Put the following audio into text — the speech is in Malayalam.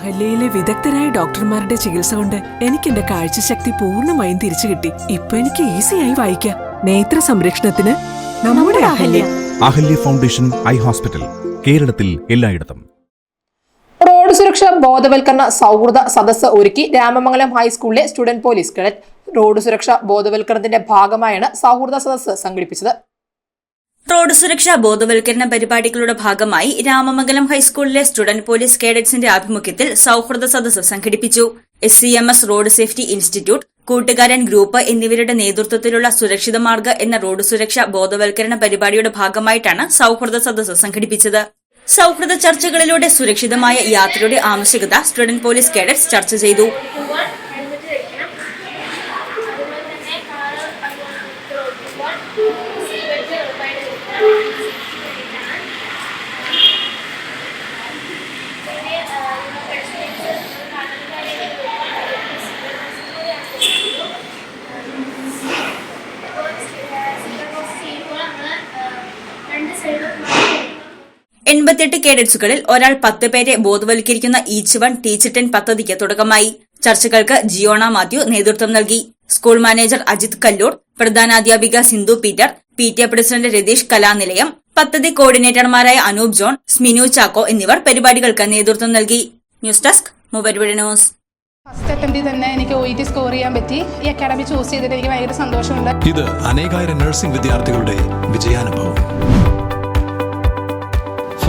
അഹല്യയിലെ വിദഗ്ധരായ ഡോക്ടർമാരുടെ ചികിത്സ കൊണ്ട് എനിക്ക് എന്റെ കാഴ്ചശക്തി പൂർണമായും തിരിച്ചു കിട്ടി. ഇപ്പൊ എനിക്ക് ഈസിയായി വായിക്കാം. നേത്ര സംരക്ഷണത്തിന് നമ്മുടെ Ahalya. Ahalya. Foundation eye hospital കേരളത്തിൽ എല്ലായിടത്തും. റോഡ് സുരക്ഷ ബോധവൽക്കരണ സൗഹൃദ സദസ്സ് ഒരുക്കി രാമമംഗലം ഹൈസ്കൂളിലെ സ്റ്റുഡന്റ് പോലീസ് കേഡറ്റ്. റോഡ് സുരക്ഷ ബോധവൽക്കരണത്തിന്റെ ഭാഗമായാണ് സൗഹൃദ സദസ്സ് സംഘടിപ്പിച്ചത്. റോഡ് സുരക്ഷാ ബോധവൽക്കരണ പരിപാടികളുടെ ഭാഗമായി രാമമംഗലം ഹൈസ്കൂളിലെ സ്റ്റുഡന്റ് പോലീസ് കേഡറ്റ്സിന്റെ ആഭിമുഖ്യത്തിൽ സൌഹൃദ സദസ്സ് സംഘടിപ്പിച്ചു. S C M S road safety institute കൂട്ടുകാരൻ ഗ്രൂപ്പ് എന്നിവരുടെ നേതൃത്വത്തിലുള്ള സുരക്ഷിത മാർഗ് എന്ന റോഡ് സുരക്ഷാ ബോധവൽക്കരണ പരിപാടിയുടെ ഭാഗമായിട്ടാണ് സൌഹൃദ സദസ്സ് സംഘടിപ്പിച്ചത്. സൌഹൃദ ചർച്ചകളിലൂടെ സുരക്ഷിതമായ യാത്രയുടെ ആവശ്യകത സ്റ്റുഡന്റ് പോലീസ് കേഡറ്റ്സ് ചർച്ച ചെയ്തു. എൺപത്തിയെട്ട് കേഡറ്റ്സുകളിൽ ഒരാൾ പത്ത് പേരെ ബോധവൽക്കരിക്കുന്ന ഈച്ച് വൺ ടീച്ച് ടെൻ പദ്ധതിക്ക് തുടക്കമായി. ചർച്ചകൾക്ക് ജിയോണ മാത്യു നേതൃത്വം നൽകി. School manager Ajith Kallur പ്രധാനാധ്യാപിക Sindhu Peter P T A president Ratheesh Kalanilayam പദ്ധതി കോർഡിനേറ്റർമാരായ അനൂപ് ജോൺ സ്മിനു ചാക്കോ എന്നിവർ പരിപാടികൾക്ക് നേതൃത്വം നൽകി. News desk mobile news. First അറ്റംപ്റ്റിൽ തന്നെ എനിക്ക് ഒ ടി സ്കോർ ചെയ്യാൻ പറ്റി. ഈ അക്കാഡമി ചൂസ് ചെയ്തിട്ട് എനിക്ക് ഭയങ്കര സന്തോഷമുണ്ട്. ഇത് അനേകായിരം നഴ്സിംഗ് വിദ്യാർത്ഥികളുടെ വിജയാനുഭവം.